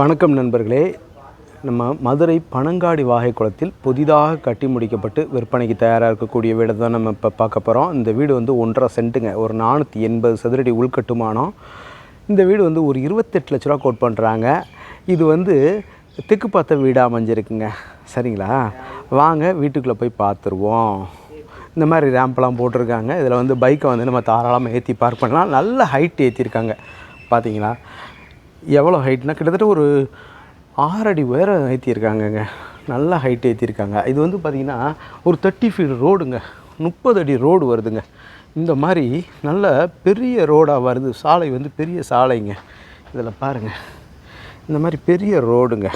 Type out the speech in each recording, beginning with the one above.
வணக்கம் நண்பர்களே. நம்ம மதுரை பனங்காடி வாகை குளத்தில் புதிதாக கட்டி முடிக்கப்பட்டு விற்பனைக்கு தயாராக இருக்கக்கூடிய வீடு தான் நம்ம இப்போ பார்க்க போகிறோம் இந்த வீடு வந்து ஒன்றரை சென்ட்டுங்க. ஒரு நானூற்றி எண்பது சதுரடி உள்கட்டுமானம். இந்த வீடு வந்து ஒரு இருபத்தெட்டு லட்ச ரூபா கோட் பண்ணுறாங்க இது வந்து திக்கு பார்த்த வீடாக அமைஞ்சிருக்குங்க. சரிங்களா? வாங்க வீட்டுக்குள்ளே போய் பார்த்துருவோம். இந்த மாதிரி ரேம்ப்லாம் போட்டிருக்காங்க. இதில் வந்து பைக்கை வந்து நம்ம தாராளமாக ஏற்றி பார்க் பண்ணலாம். நல்ல ஹைட் ஏற்றிருக்காங்க பார்த்தீங்களா எவ்வளோ ஹைட்னா கிட்டத்தட்ட ஒரு ஆறடி உயரம் ஏற்றிருக்காங்கங்க நல்ல ஹைட் ஏற்றிருக்காங்க இது வந்து பார்த்திங்கன்னா ஒரு தேர்ட்டி ஃபீட் ரோடுங்க முப்பது அடி ரோடு வருதுங்க. இந்த மாதிரி நல்ல பெரிய ரோடாக வருது. சாலை வந்து பெரிய சாலைங்க. இதில் பாருங்கள் இந்த மாதிரி பெரிய ரோடுங்க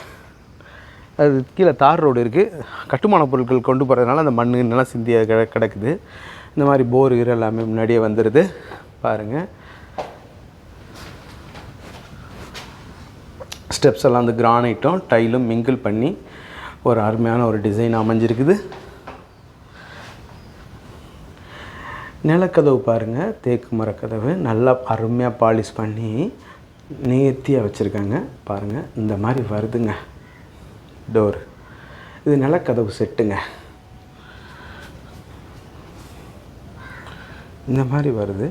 அது கீழே தார் ரோடு இருக்குது கட்டுமான பொருட்கள் கொண்டு போகிறதுனால அந்த மண்ணு நல்லா சிந்தியாக கிடக்குது. இந்த மாதிரி போர் கீர் எல்லாமே முன்னாடியே வந்துடுது பாருங்கள் ஸ்டெப்ஸ் எல்லாம் அந்த கிரானைட்டும் டைலும் மிங்கிள் பண்ணி ஒரு அருமையான ஒரு டிசைன் அமைஞ்சிருக்குது. நிலக்கதவு பாருங்கள் தேக்கு மரக்கதவு நல்லா அருமையாக பாலிஷ் பண்ணி நேர்த்தியாக வச்சுருக்காங்க. பாருங்கள் இந்த மாதிரி வருதுங்க. டோர் இது நிலக்கதவு செட்டுங்க. இந்த மாதிரி வருது.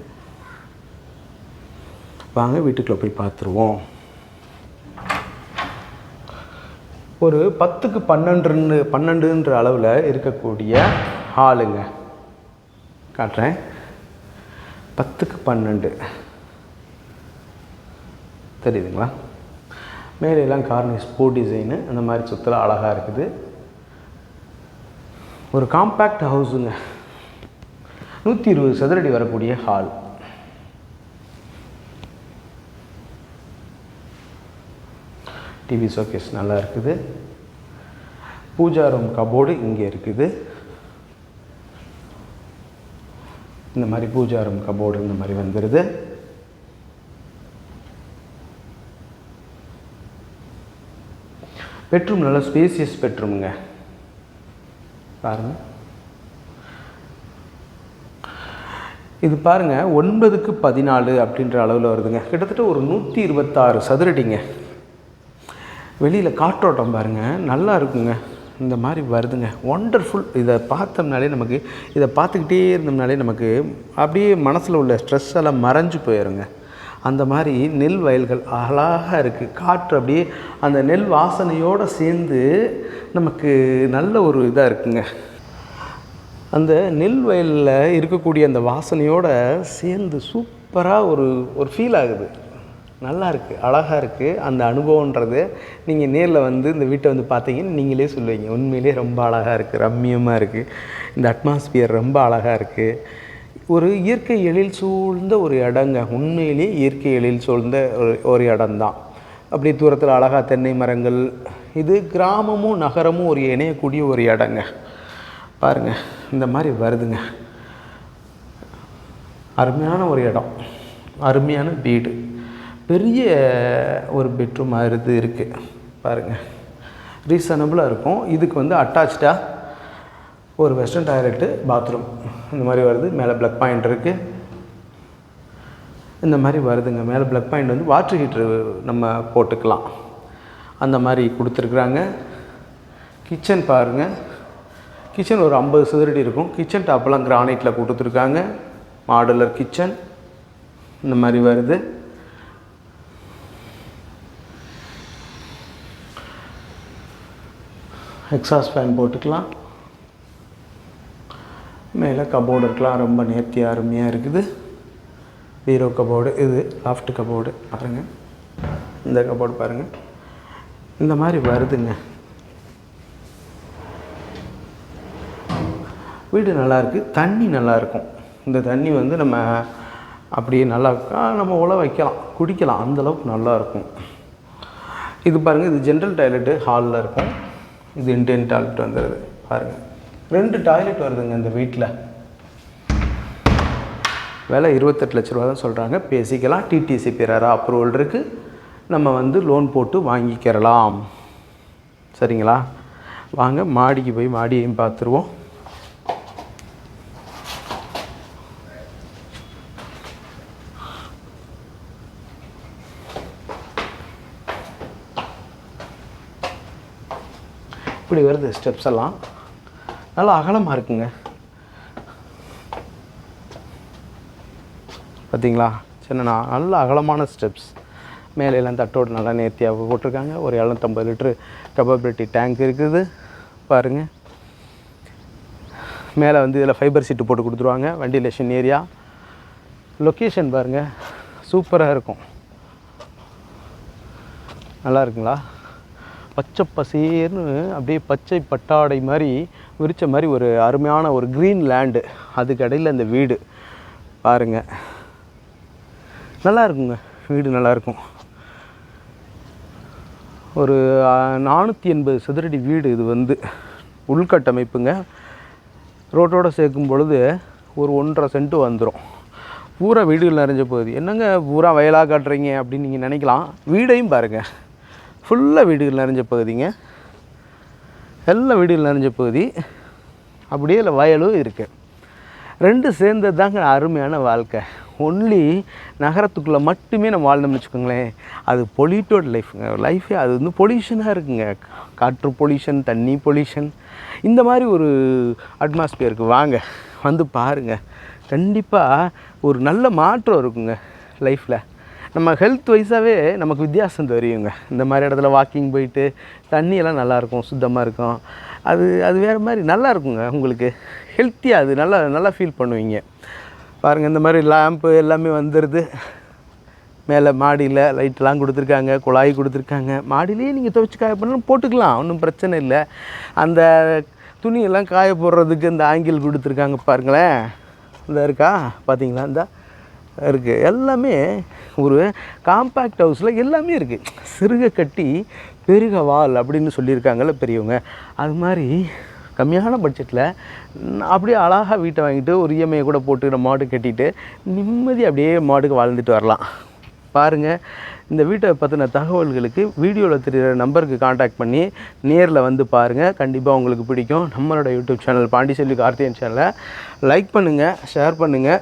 வாங்க வீட்டுக்குள்ளே போய் பார்த்துருவோம். ஒரு பத்துக்கு பன்னெண்டுன்னு பன்னெண்டுன்ற அளவில் இருக்கக்கூடிய ஹாலுங்க காட்டுறேன். பத்துக்கு பன்னெண்டு. தெரியுதுங்களா? மேலே எல்லாம் கார்னிஸ் பூ டிசைனு அந்த மாதிரி சுத்தலாம் அழகாக இருக்குது. ஒரு காம்பேக்ட் ஹவுஸுங்க நூற்றி இருபது சதுரடி வரக்கூடிய ஹால் டிவி ஷோகேஸ் நல்லா இருக்குது. பூஜா ரூம் கபோர்டு இங்கே இருக்குது. இந்த மாதிரி பூஜா ரூம் கபோர்டு இந்த மாதிரி வந்துடுது பெட்ரூம் நல்ல ஸ்பேசியஸ் பெட்ரூமுங்க பாருங்க. இது பாருங்கள் ஒன்பதுக்கு பதினாலு அப்படின்ற அளவில் வருதுங்க. கிட்டத்தட்ட ஒரு நூற்றி இருபத்தாறு சதுரடிங்க. வெளியில் காற்றோட்டம் பாருங்கள் நல்லா இருக்குங்க. இந்த மாதிரி வருதுங்க. ஒண்டர்ஃபுல் இதை பார்த்தோம்னாலே நமக்கு இதை பார்த்துக்கிட்டே இருந்தோம்னாலே நமக்கு அப்படியே மனசில் உள்ள ஸ்ட்ரெஸ் எல்லாம் மறைஞ்சு போயிடுங்க அந்த மாதிரி நெல் வயல்கள் அழகாக இருக்குது காற்று அப்படியே அந்த நெல் வாசனையோடு சேர்ந்து நமக்கு நல்ல ஒரு இதாக இருக்குங்க. அந்த நெல் வயலில் இருக்கக்கூடிய அந்த வாசனையோடு சேர்ந்து சூப்பராக ஒரு ஒரு ஃபீல் ஆகுது. நல்லா இருக்குது அழகாக இருக்குது அந்த அனுபவன்றது நீங்கள் நேரில் வந்து இந்த வீட்டை வந்து பார்த்தீங்கன்னு நீங்களே சொல்லுவீங்க. உண்மையிலே ரொம்ப அழகாக இருக்குது ரம்மியமாக இருக்குது இந்த அட்மாஸ்பியர் ரொம்ப அழகாக இருக்குது ஒரு இயற்கை எழில் சூழ்ந்த ஒரு இடங்க. உண்மையிலேயே இயற்கை எழில் சூழ்ந்த ஒரு ஒரு இடம்தான். அப்படி தூரத்தில் அழகாக தென்னை மரங்கள். இது கிராமமும் நகரமும் ஒரு இணையக்கூடிய ஒரு இடங்க. பாருங்கள் இந்த மாதிரி வருதுங்க. அருமையான ஒரு இடம். அருமையான வீடு. பெரிய ஒரு பெட்ரூம் இது இருக்குது பாருங்கள் ரீசனபிளாக இருக்கும். இதுக்கு வந்து அட்டாச்சாக ஒரு வெஸ்டர்ன் டாய்லெட்டு பாத்ரூம் இந்த மாதிரி வருது. மேலே ப்ளக் பாயிண்ட் இருக்குது இந்த மாதிரி வருதுங்க. மேலே ப்ளக் பாயிண்ட் வந்து வாட்ரு ஹீட்ரு நம்ம போட்டுக்கலாம். அந்த மாதிரி கொடுத்துருக்குறாங்க. கிச்சன் பாருங்கள் கிச்சன் ஒரு ஐம்பது சதுரடி இருக்கும். கிச்சன் டாப்பெல்லாம் கிரானைட்டில் கொடுத்துருக்காங்க. மாடுலர் கிச்சன் இந்த மாதிரி வருது. எக்ஸாஸ்ட் ஃபேன் போட்டுக்கலாம். மேலே கபோர்டு இருக்கலாம். ரொம்ப நேர்த்தியாக அருமையாக இருக்குது. பீரோ கபோர்டு இது லாஃப்ட் கபோர்டு பாருங்கள் இந்த கபோர்டு பாருங்கள் இந்த மாதிரி வருதுங்க. வீடு நல்லாயிருக்கு தண்ணி நல்லாயிருக்கும் இந்த தண்ணி வந்து நம்ம அப்படியே நல்லா நம்ம உழ வைக்கலாம். குடிக்கலாம். அந்தளவுக்கு நல்லாயிருக்கும் இது பாருங்கள் இது ஜென்ரல் டாய்லெட்டு ஹாலில் இருக்கும். இது இண்டியன் டாய்லெட் வந்துடுது பாருங்கள் ரெண்டு டாய்லெட் வருதுங்க இந்த வீட்டில் விலை இருபத்தெட்டு லட்ச ரூபா தான் சொல்கிறாங்க பேசிக்கலாம். டிடிசி பிறரா அப்ரூவல் இருக்குது நம்ம வந்து லோன் போட்டு வாங்கிக்கிறலாம். சரிங்களா? வாங்க மாடிக்கு போய் மாடியையும் பார்த்துருவோம். இப்படி வருது ஸ்டெப்ஸ் எல்லாம். நல்லா அகலமாக இருக்குங்க. பார்த்தீங்களா சின்ன நல்ல அகலமான ஸ்டெப்ஸ் மேலையெல்லாம் தட்டோடு நல்லா நேர்த்தியாக போட்டிருக்காங்க. ஒரு எழுநூத்தம்பது லிட்ரு கபபிலிட்டி டேங்க் இருக்குது. பாருங்கள் மேலே வந்து இதில் ஃபைபர் சீட்டு போட்டு கொடுத்துருவாங்க. வெண்டிலேஷன் ஏரியா லொக்கேஷன் பாருங்கள் சூப்பராக இருக்கும். நல்லா இருக்குங்களா? பச்சை பசேர்னு அப்படியே பச்சை பட்டாடை மாதிரி விரிச்ச மாதிரி ஒரு அருமையான ஒரு க்ரீன் லேண்டு அதுக்கு இடையில் இந்த வீடு. பாருங்கள் நல்லா இருக்குங்க. வீடு நல்லா இருக்கும். ஒரு நானூற்றி எண்பது சதுரடி வீடு இது வந்து. உள்கட்டமைப்புங்க. ரோட்டோடு சேர்க்கும் பொழுது ஒரு ஒன்றரை சென்ட்டு வந்துடும் பூரா வீடுகள் நிறைஞ்ச போகுது. என்னங்க பூரா வயலாக காட்டுறீங்க அப்படின்னு நீங்கள் நினைக்கலாம். வீடையும் பாருங்கள் ஃபுல்லாக வீடுகள் நிறைஞ்ச பகுதிங்க. எல்லாம் வீடுகள் நிறைஞ்ச பகுதி. அப்படியே இல்லை வயலும் இருக்குது ரெண்டு சேர்ந்தது தாங்க அருமையான வாழ்க்கை. ஒன்லி நகரத்துக்குள்ளே மட்டுமே நம்ம வாழ்ந்தோம்னு வச்சுக்கோங்களேன். அது பொல்யூட்டட் லைஃப்ங்க லைஃபே அது வந்து பொல்யூஷனாக இருக்குங்க. காற்று பொல்யூஷன் தண்ணி பொல்யூஷன் இந்த மாதிரி ஒரு அட்மாஸ்பியருக்கு வாங்க. வந்து பாருங்கள் கண்டிப்பாக ஒரு நல்ல மாற்றம் இருக்குங்க லைஃப்பில் நம்ம ஹெல்த் வைஸாகவே நமக்கு வித்தியாசம் தெரியுங்க. இந்த மாதிரி இடத்துல வாக்கிங் போயிட்டு தண்ணியெல்லாம் நல்லாயிருக்கும் சுத்தமாக இருக்கும். அது அது வேறு மாதிரி நல்லா இருக்குங்க உங்களுக்கு ஹெல்த்தியாக அது நல்லா நல்லா ஃபீல் பண்ணுவீங்க. பாருங்கள் இந்த மாதிரி லேம்ப்பு எல்லாமே வந்துடுது மேலே மாடியில் லைட்லாம் கொடுத்துருக்காங்க குழாய் கொடுத்துருக்காங்க. மாடியிலேயே நீங்கள் துவைச்சி காய பண்ணாலும் போட்டுக்கலாம் ஒன்றும் பிரச்சனை இல்லை. அந்த துணியெல்லாம் காய போடுறதுக்கு இந்த ஆங்கிள் கொடுத்துருக்காங்க பாருங்களேன். இந்த இருக்கா? பார்த்தீங்களா இந்த. இருக்குது எல்லாமே ஒரு காம்பேக்ட் ஹவுஸில் எல்லாமே இருக்குது சிறுக கட்டி பெருக வால் அப்படின்னு சொல்லியிருக்காங்கல்ல பெரியவங்க. அது மாதிரி கம்மியான பட்ஜெட்டில் அப்படியே அழகாக வீட்டை வாங்கிட்டு ஒரு இஎம்ஐ கூட போட்டு நம்ம மாடு கட்டிட்டு நிம்மதி அப்படியே மாடுக்கு வாழ்ந்துட்டு வரலாம். பாருங்கள் இந்த வீட்டை பற்றின தகவல்களுக்கு வீடியோவில் தெரிகிற நம்பருக்கு காண்டாக்ட் பண்ணி நேரில் வந்து பாருங்கள் கண்டிப்பாக உங்களுக்கு பிடிக்கும். நம்மளோட யூடியூப் சேனல் பாண்டிச்செல்வி கார்த்தியன் சேனலை லைக் பண்ணுங்கள் ஷேர் பண்ணுங்கள்